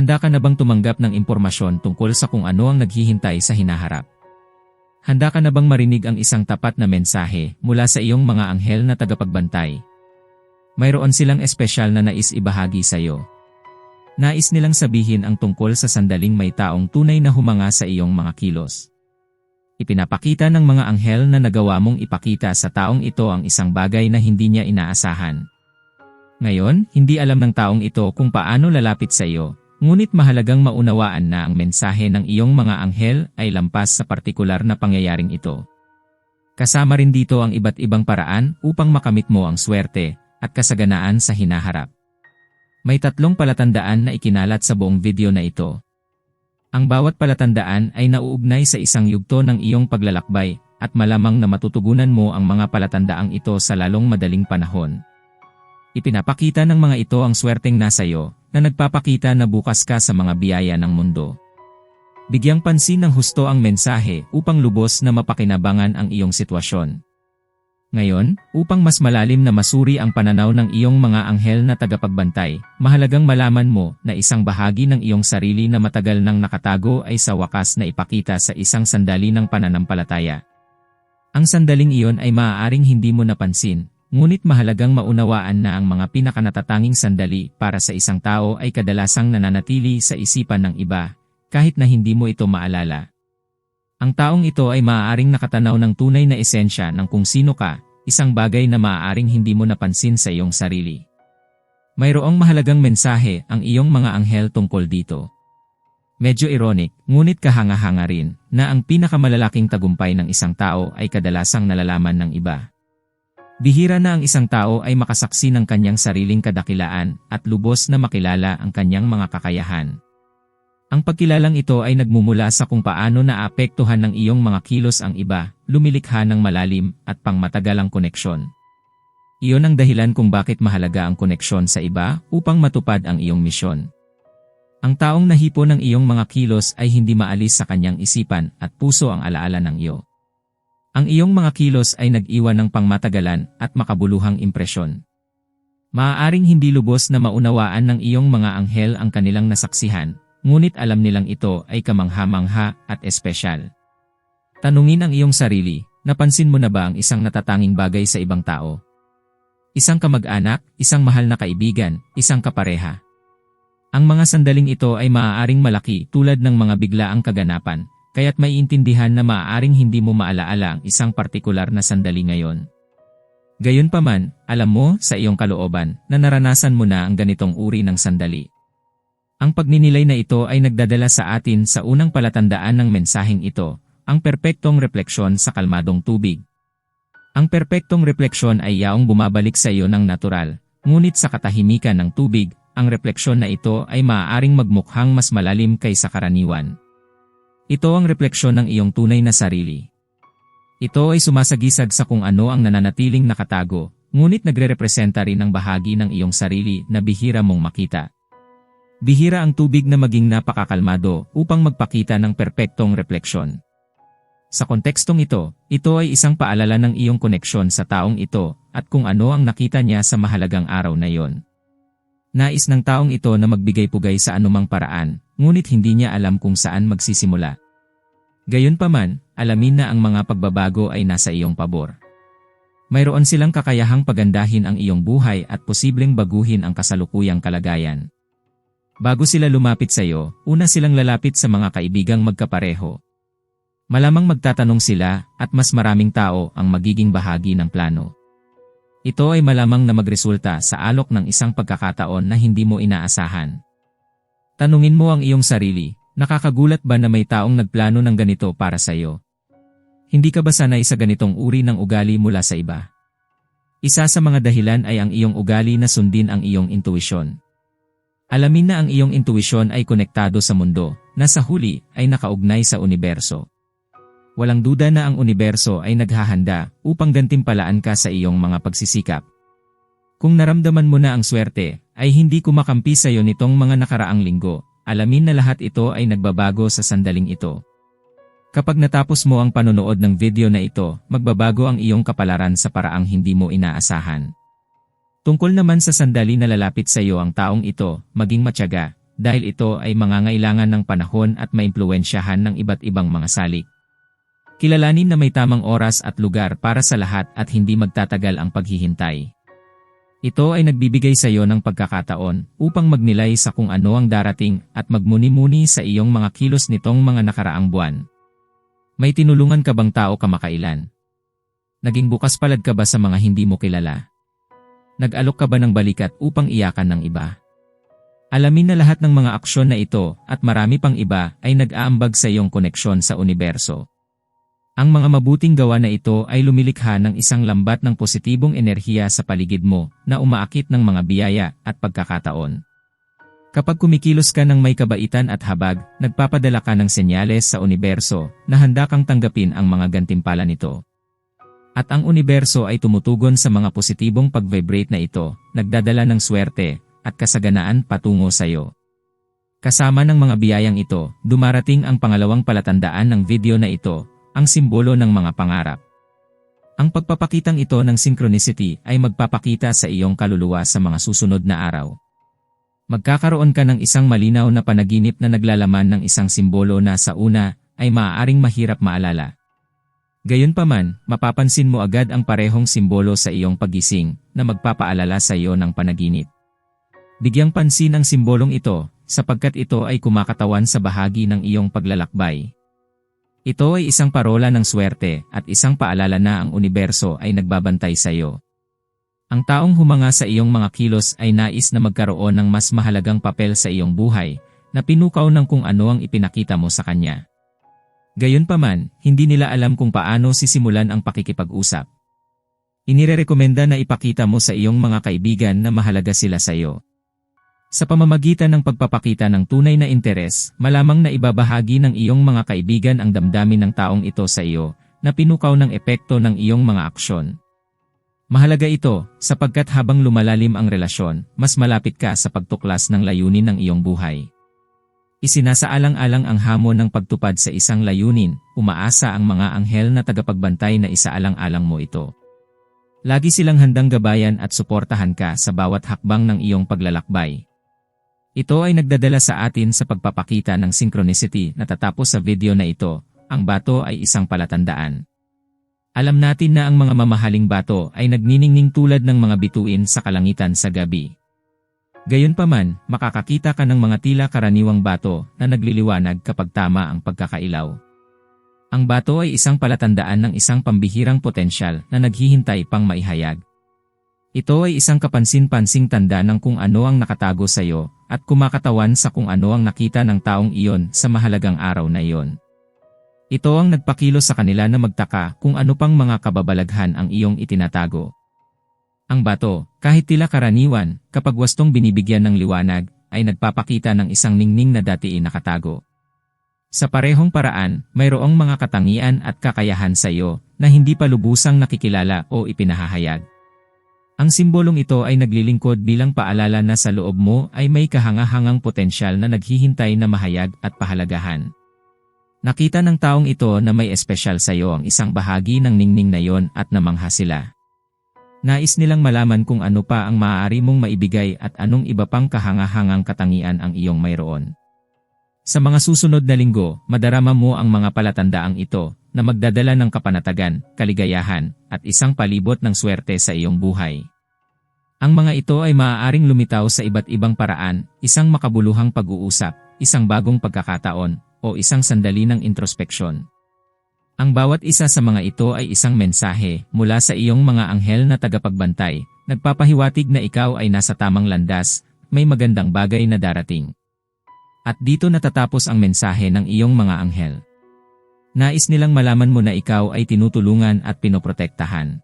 Handa ka na bang tumanggap ng impormasyon tungkol sa kung ano ang naghihintay sa hinaharap? Handa ka na bang marinig ang isang tapat na mensahe mula sa iyong mga anghel na tagapagbantay? Mayroon silang espesyal na nais ibahagi sa iyo. Nais nilang sabihin ang tungkol sa sandaling may taong tunay na humanga sa iyong mga kilos. Ipinapakita ng mga anghel na nagawa mong ipakita sa taong ito ang isang bagay na hindi niya inaasahan. Ngayon, hindi alam ng taong ito kung paano lalapit sa iyo, Ngunit mahalagang maunawaan na ang mensahe ng iyong mga anghel ay lampas sa partikular na pangyayaring ito. Kasama rin dito ang iba't ibang paraan upang makamit mo ang swerte at kasaganaan sa hinaharap. May tatlong palatandaan na ikinalat sa buong video na ito. Ang bawat palatandaan ay nauugnay sa isang yugto ng iyong paglalakbay at malamang na matutugunan mo ang mga palatandaang ito sa lalong madaling panahon. Ipinapakita ng mga ito ang swerteng nasa iyo na nagpapakita na bukas ka sa mga biyaya ng mundo. Bigyang pansin ng husto ang mensahe upang lubos na mapakinabangan ang iyong sitwasyon. Ngayon, upang mas malalim na masuri ang pananaw ng iyong mga anghel na tagapagbantay, mahalagang malaman mo na isang bahagi ng iyong sarili na matagal nang nakatago ay sa wakas na ipakita sa isang sandali ng pananampalataya. Ang sandaling iyon ay maaaring hindi mo napansin, Ngunit mahalagang maunawaan na ang mga pinakanatatanging sandali para sa isang tao ay kadalasang nananatili sa isipan ng iba, kahit na hindi mo ito maalala. Ang taong ito ay maaaring nakatanaw ng tunay na esensya ng kung sino ka, isang bagay na maaaring hindi mo napansin sa iyong sarili. Mayroong mahalagang mensahe ang iyong mga anghel tungkol dito. Medyo ironic, ngunit kahanga-hanga rin, na ang pinakamalalaking tagumpay ng isang tao ay kadalasang nalalaman ng iba. Bihira na ang isang tao ay makasaksi ng kanyang sariling kadakilaan at lubos na makilala ang kanyang mga kakayahan. Ang pagkilalang ito ay nagmumula sa kung paano naapektuhan ng iyong mga kilos ang iba, lumilikha ng malalim at pangmatagalang koneksyon. Iyon ang dahilan kung bakit mahalaga ang koneksyon sa iba upang matupad ang iyong misyon. Ang taong nahipo ng iyong mga kilos ay hindi maalis sa kanyang isipan at puso ang alaala ng iyo. Ang iyong mga kilos ay nag-iwan ng pangmatagalan at makabuluhang impresyon. Maaaring hindi lubos na maunawaan ng iyong mga anghel ang kanilang nasaksihan, ngunit alam nilang ito ay kamangha-mangha at espesyal. Tanungin ang iyong sarili, napansin mo na ba ang isang natatanging bagay sa ibang tao? Isang kamag-anak, isang mahal na kaibigan, isang kapareha. Ang mga sandaling ito ay maaaring malaki tulad ng mga biglaang kaganapan, kaya't may intindihan na maaaring hindi mo maalaala ang isang partikular na sandali ngayon. Gayunpaman, alam mo sa iyong kalooban na naranasan mo na ang ganitong uri ng sandali. Ang pagninilay na ito ay nagdadala sa atin sa unang palatandaan ng mensaheng ito, ang perpektong refleksyon sa kalmadong tubig. Ang perpektong refleksyon ay yaong bumabalik sa iyo ng natural, ngunit sa katahimikan ng tubig, ang refleksyon na ito ay maaaring magmukhang mas malalim kaysa karaniwan. Ito ang refleksyon ng iyong tunay na sarili. Ito ay sumasagisag sa kung ano ang nananatiling nakatago, ngunit nagre-representa rin ng bahagi ng iyong sarili na bihira mong makita. Bihira ang tubig na maging napakakalmado upang magpakita ng perpektong refleksyon. Sa kontekstong ito, ito ay isang paalala ng iyong koneksyon sa taong ito at kung ano ang nakita niya sa mahalagang araw na iyon. Nais ng taong ito na magbigay-pugay sa anumang paraan, ngunit hindi niya alam kung saan magsisimula. Gayunpaman, alamin na ang mga pagbabago ay nasa iyong pabor. Mayroon silang kakayahang pagandahin ang iyong buhay at posibleng baguhin ang kasalukuyang kalagayan. Bago sila lumapit sa iyo, una silang lalapit sa mga kaibigang magkapareho. Malamang magtatanong sila at mas maraming tao ang magiging bahagi ng plano. Ito ay malamang na magresulta sa alok ng isang pagkakataon na hindi mo inaasahan. Tanungin mo ang iyong sarili, nakakagulat ba na may taong nagplano ng ganito para sa iyo? Hindi ka ba sanay sa ganitong uri ng ugali mula sa iba? Isa sa mga dahilan ay ang iyong ugali na sundin ang iyong intuisyon. Alamin na ang iyong intuisyon ay konektado sa mundo, na sa huli ay nakaugnay sa universo. Walang duda na ang universo ay naghahanda upang gantimpalaan ka sa iyong mga pagsisikap. Kung naramdaman mo na ang swerte, ay hindi kumakampi sa iyo nitong mga nakaraang linggo, alamin na lahat ito ay nagbabago sa sandaling ito. Kapag natapos mo ang panonood ng video na ito, magbabago ang iyong kapalaran sa paraang hindi mo inaasahan. Tungkol naman sa sandali na lalapit sa iyo ang taong ito, maging matyaga, dahil ito ay mangangailangan ng panahon at maimpluwensyahan ng iba't ibang mga salik. Kilalanin na may tamang oras at lugar para sa lahat at hindi magtatagal ang paghihintay. Ito ay nagbibigay sa iyo ng pagkakataon upang magnilay sa kung ano ang darating at magmuni-muni sa iyong mga kilos nitong mga nakaraang buwan. May tinulungan ka bang tao kamakailan? Naging bukas palad ka ba sa mga hindi mo kilala? Nag-alok ka ba ng balikat upang iyakan ng iba? Alamin na lahat ng mga aksyon na ito at marami pang iba ay nag-aambag sa iyong koneksyon sa universo. Ang mga mabuting gawa na ito ay lumilikha ng isang lambat ng positibong enerhiya sa paligid mo na umaakit ng mga biyaya at pagkakataon. Kapag kumikilos ka ng may kabaitan at habag, nagpapadala ka ng senyales sa universo na handa kang tanggapin ang mga gantimpala nito. At ang universo ay tumutugon sa mga positibong pag-vibrate na ito, nagdadala ng swerte at kasaganaan patungo sa iyo. Kasama ng mga biyayang ito, dumarating ang pangalawang palatandaan ng video na ito, ang simbolo ng mga pangarap. Ang pagpapakitang ito ng synchronicity ay magpapakita sa iyong kaluluwa sa mga susunod na araw magkakaroon ka ng isang malinaw na panaginip na naglalaman ng isang simbolo na sa una ay maaaring mahirap maalala. Gayunpaman, mapapansin mo agad ang parehong simbolo sa iyong pagising na magpapaalala sa iyo ng panaginip. Bigyang pansin ang simbolong ito sapagkat ito ay kumakatawan sa bahagi ng iyong paglalakbay. Ito ay isang parola ng swerte at isang paalala na ang universo ay nagbabantay sa iyo. Ang taong humanga sa iyong mga kilos ay nais na magkaroon ng mas mahalagang papel sa iyong buhay, na pinukaw ng kung ano ang ipinakita mo sa kanya. Gayunpaman, hindi nila alam kung paano sisimulan ang pakikipag-usap. Inirerekomenda na ipakita mo sa iyong mga kaibigan na mahalaga sila sa iyo. Sa pamamagitan ng pagpapakita ng tunay na interes, malamang na ibabahagi ng iyong mga kaibigan ang damdamin ng taong ito sa iyo, na pinukaw ng epekto ng iyong mga aksyon. Mahalaga ito, sapagkat habang lumalalim ang relasyon, mas malapit ka sa pagtuklas ng layunin ng iyong buhay. Isinasaalang-alang ang hamon ng pagtupad sa isang layunin, umaasa ang mga anghel na tagapagbantay na isaalang-alang mo ito. Lagi silang handang gabayan at suportahan ka sa bawat hakbang ng iyong paglalakbay. Ito ay nagdadala sa atin sa pagpapakita ng synchronicity na tatapos sa video na ito, ang bato ay isang palatandaan. Alam natin na ang mga mamahaling bato ay nagniningning tulad ng mga bituin sa kalangitan sa gabi. Gayunpaman, makakakita ka ng mga tila karaniwang bato na nagliliwanag kapag tama ang pagkakailaw. Ang bato ay isang palatandaan ng isang pambihirang potensyal na naghihintay pang maihayag. Ito ay isang kapansin-pansing tanda ng kung ano ang nakatago sa iyo at kumakatawan sa kung ano ang nakita ng taong iyon sa mahalagang araw na iyon. Ito ang nagpakilos sa kanila na magtaka kung ano pang mga kababalaghan ang iyong itinatago. Ang bato, kahit tila karaniwan, kapag wastong binibigyan ng liwanag, ay nagpapakita ng isang ningning na dati nakatago. Sa parehong paraan, mayroong mga katangian at kakayahan sa iyo na hindi pa lubusang nakikilala o ipinahahayag. Ang simbolong ito ay naglilingkod bilang paalala na sa loob mo ay may kahangahangang potensyal na naghihintay na mahayag at pahalagahan. Nakita ng taong ito na may espesyal sa iyo ang isang bahagi ng ningning na yon at namangha sila. Nais nilang malaman kung ano pa ang maaari mong maibigay at anong iba pang kahangahangang katangian ang iyong mayroon. Sa mga susunod na linggo, madarama mo ang mga palatandaang ito na magdadala ng kapanatagan, kaligayahan, at isang palibot ng swerte sa iyong buhay. Ang mga ito ay maaaring lumitaw sa iba't ibang paraan, isang makabuluhang pag-uusap, isang bagong pagkakataon, o isang sandali ng introspeksyon. Ang bawat isa sa mga ito ay isang mensahe mula sa iyong mga anghel na tagapagbantay, nagpapahiwatig na ikaw ay nasa tamang landas, may magandang bagay na darating. At dito natatapos ang mensahe ng iyong mga anghel. Nais nilang malaman mo na ikaw ay tinutulungan at pinoprotektahan.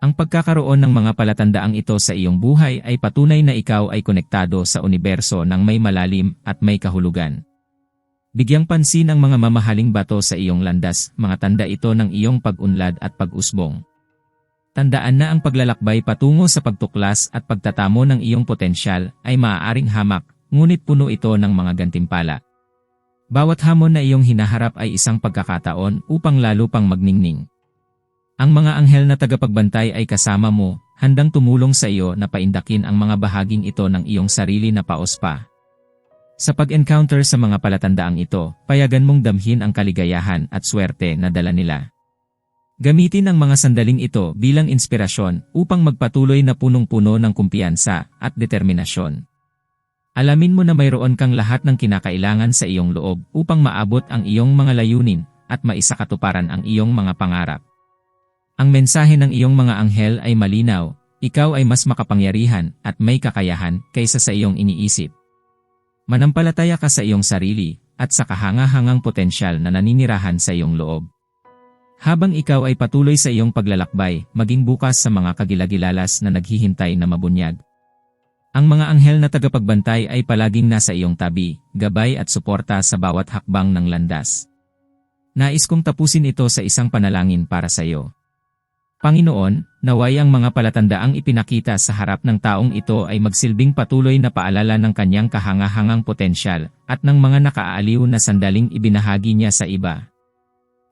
Ang pagkakaroon ng mga palatandaang ito sa iyong buhay ay patunay na ikaw ay konektado sa universo ng may malalim at may kahulugan. Bigyang pansin ang mga mamahaling bato sa iyong landas, mga tanda ito ng iyong pag-unlad at pag-usbong. Tandaan na ang paglalakbay patungo sa pagtuklas at pagtatamo ng iyong potensyal ay maaaring hamak, ngunit puno ito ng mga gantimpala. Bawat hamon na iyong hinaharap ay isang pagkakataon upang lalo pang magningning. Ang mga anghel na tagapagbantay ay kasama mo, handang tumulong sa iyo na paindakin ang mga bahaging ito ng iyong sarili na paos pa. Sa pag-encounter sa mga palatandaang ito, payagan mong damhin ang kaligayahan at swerte na dala nila. Gamitin ang mga sandaling ito bilang inspirasyon upang magpatuloy na punong-puno ng kumpiyansa at determinasyon. Alamin mo na mayroon kang lahat ng kinakailangan sa iyong loob upang maabot ang iyong mga layunin at maisakatuparan ang iyong mga pangarap. Ang mensahe ng iyong mga anghel ay malinaw, ikaw ay mas makapangyarihan at may kakayahan kaysa sa iyong iniisip. Manampalataya ka sa iyong sarili at sa kahangahangang potensyal na naninirahan sa iyong loob. Habang ikaw ay patuloy sa iyong paglalakbay, maging bukas sa mga kagilagilalas na naghihintay na mabunyag. Ang mga anghel na tagapagbantay ay palaging nasa iyong tabi, gabay at suporta sa bawat hakbang ng landas. Nais kong tapusin ito sa isang panalangin para sa iyo. Panginoon, naway ang mga palatandaang ipinakita sa harap ng taong ito ay magsilbing patuloy na paalala ng kanyang kahangahangang potensyal at ng mga nakaaaliw na sandaling ibinahagi niya sa iba.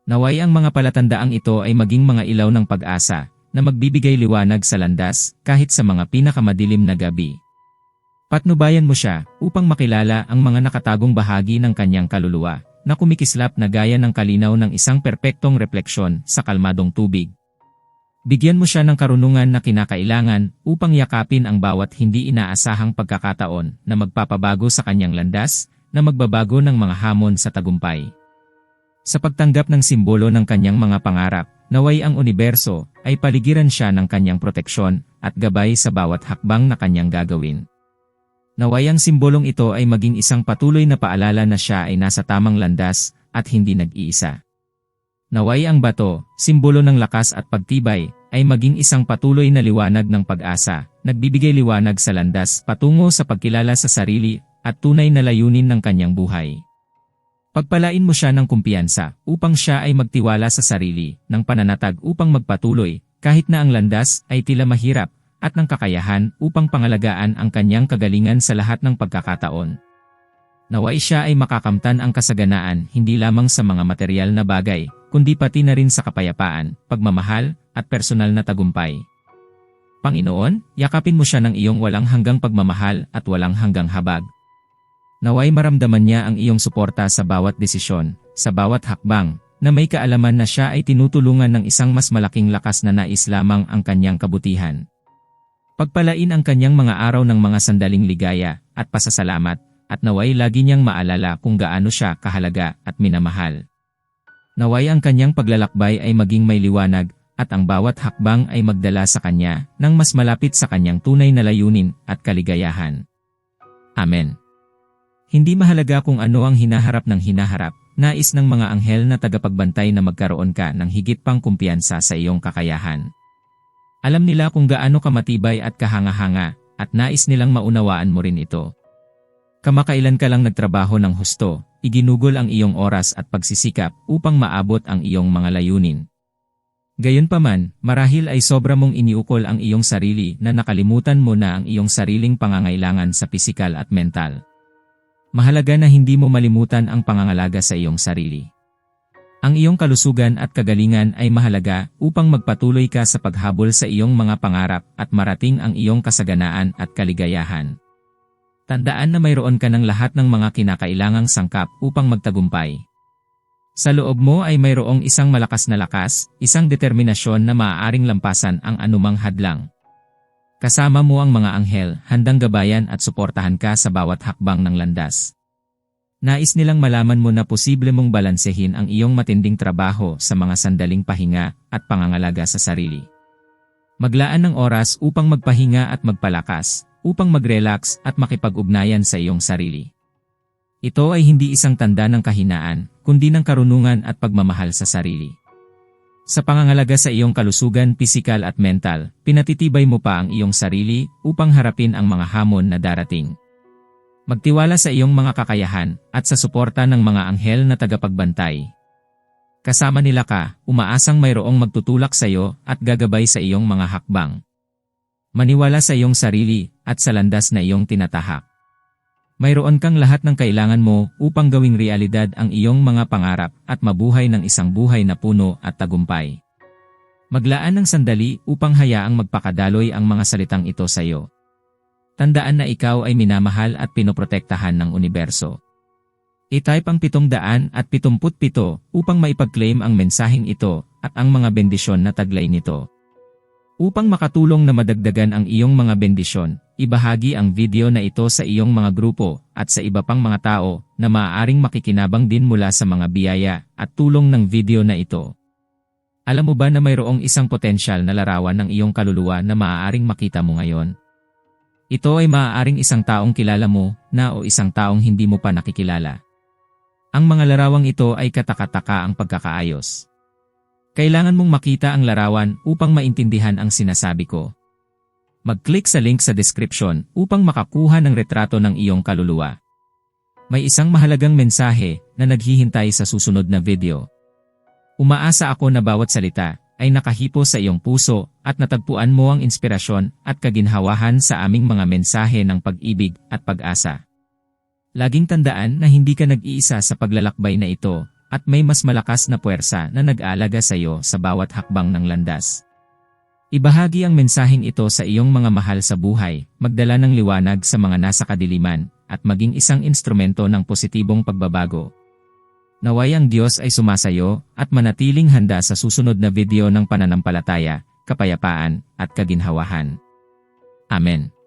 Naway ang mga palatandaang ito ay maging mga ilaw ng pag-asa na magbibigay liwanag sa landas kahit sa mga pinakamadilim na gabi. Patnubayan mo siya upang makilala ang mga nakatagong bahagi ng kanyang kaluluwa na kumikislap na gaya ng kalinaw ng isang perpektong refleksyon sa kalmadong tubig. Bigyan mo siya ng karunungan na kinakailangan upang yakapin ang bawat hindi inaasahang pagkakataon na magpapabago sa kanyang landas, na magbabago ng mga hamon sa tagumpay. Sa pagtanggap ng simbolo ng kanyang mga pangarap, naway ang universo ay paligiran siya ng kanyang proteksyon at gabay sa bawat hakbang na kanyang gagawin. Naway ang simbolong ito ay maging isang patuloy na paalala na siya ay nasa tamang landas at hindi nag-iisa. Naway ang bato, simbolo ng lakas at pagtibay, ay maging isang patuloy na liwanag ng pag-asa, nagbibigay liwanag sa landas patungo sa pagkilala sa sarili at tunay na layunin ng kanyang buhay. Pagpalain mo siya ng kumpiyansa upang siya ay magtiwala sa sarili ng pananatag upang magpatuloy kahit na ang landas ay tila mahirap at ng kakayahan upang pangalagaan ang kanyang kagalingan sa lahat ng pagkakataon. Naway siya ay makakamtan ang kasaganaan hindi lamang sa mga material na bagay, kundi pati na rin sa kapayapaan, pagmamahal, at personal na tagumpay. Panginoon, yakapin mo siya ng iyong walang hanggang pagmamahal at walang hanggang habag. Naway maramdaman niya ang iyong suporta sa bawat desisyon, sa bawat hakbang, na may kaalaman na siya ay tinutulungan ng isang mas malaking lakas na nais lamang ang kanyang kabutihan. Pagpalain ang kanyang mga araw ng mga sandaling ligaya at pasasalamat, at naway lagi niyang maalala kung gaano siya kahalaga at minamahal. Naway ang kanyang paglalakbay ay maging may liwanag at ang bawat hakbang ay magdala sa kanya ng mas malapit sa kanyang tunay na layunin at kaligayahan. Amen. Hindi mahalaga kung ano ang hinaharap ng hinaharap, nais ng mga anghel na tagapagbantay na magkaroon ka ng higit pang kumpiyansa sa iyong kakayahan. Alam nila kung gaano ka matibay at kahanga-hanga, at nais nilang maunawaan mo rin ito. Kamakailan ka lang nagtrabaho ng husto, iginugol ang iyong oras at pagsisikap upang maabot ang iyong mga layunin. Gayunpaman, marahil ay sobra mong iniukol ang iyong sarili na nakalimutan mo na ang iyong sariling pangangailangan sa pisikal at mental. Mahalaga na hindi mo malimutan ang pangangalaga sa iyong sarili. Ang iyong kalusugan at kagalingan ay mahalaga upang magpatuloy ka sa paghabol sa iyong mga pangarap at marating ang iyong kasaganaan at kaligayahan. Tandaan na mayroon ka ng lahat ng mga kinakailangang sangkap upang magtagumpay. Sa loob mo ay mayroong isang malakas na lakas, isang determinasyon na maaaring lampasan ang anumang hadlang. Kasama mo ang mga anghel, handang gabayan at suportahan ka sa bawat hakbang ng landas. Nais nilang malaman mo na posible mong balansehin ang iyong matinding trabaho sa mga sandaling pahinga at pangangalaga sa sarili. Maglaan ng oras upang magpahinga at magpalakas, upang mag-relax at makipag-ugnayan sa iyong sarili. Ito ay hindi isang tanda ng kahinaan, kundi ng karunungan at pagmamahal sa sarili. Sa pangangalaga sa iyong kalusugan pisikal at mental, pinatitibay mo pa ang iyong sarili upang harapin ang mga hamon na darating. Magtiwala sa iyong mga kakayahan at sa suporta ng mga anghel na tagapagbantay. Kasama nila ka, umaasang mayroong magtutulak sa iyo at gagabay sa iyong mga hakbang. Maniwala sa iyong sarili at sa landas na iyong tinatahak. Mayroon kang lahat ng kailangan mo upang gawing realidad ang iyong mga pangarap at mabuhay ng isang buhay na puno at tagumpay. Maglaan ng sandali upang hayaang magpakadaloy ang mga salitang ito sa iyo. Tandaan na ikaw ay minamahal at pinoprotektahan ng universo. I-type ang 777 upang maipag-claim ang mensaheng ito at ang mga bendisyon na taglay nito. Upang makatulong na madagdagan ang iyong mga bendisyon, ibahagi ang video na ito sa iyong mga grupo at sa iba pang mga tao na maaaring makikinabang din mula sa mga biyaya at tulong ng video na ito. Alam mo ba na mayroong isang potensyal na larawan ng iyong kaluluwa na maaaring makita mo ngayon? Ito ay maaaring isang taong kilala mo na o isang taong hindi mo pa nakikilala. Ang mga larawang ito ay katakataka ang pagkakaayos. Kailangan mong makita ang larawan upang maintindihan ang sinasabi ko. Mag-click sa link sa description upang makakuha ng retrato ng iyong kaluluwa. May isang mahalagang mensahe na naghihintay sa susunod na video. Umaasa ako na bawat salita ay nakahipo sa iyong puso at natagpuan mo ang inspirasyon at kaginhawahan sa aming mga mensahe ng pag-ibig at pag-asa. Laging tandaan na hindi ka nag-iisa sa paglalakbay na ito at may mas malakas na puwersa na nag-aalaga sa iyo sa bawat hakbang ng landas. Ibahagi ang mensaheng ito sa iyong mga mahal sa buhay, magdala ng liwanag sa mga nasa kadiliman, at maging isang instrumento ng positibong pagbabago. Naway ang Diyos ay sumasayo at manatiling handa sa susunod na video ng pananampalataya, kapayapaan, at kaginhawahan. Amen.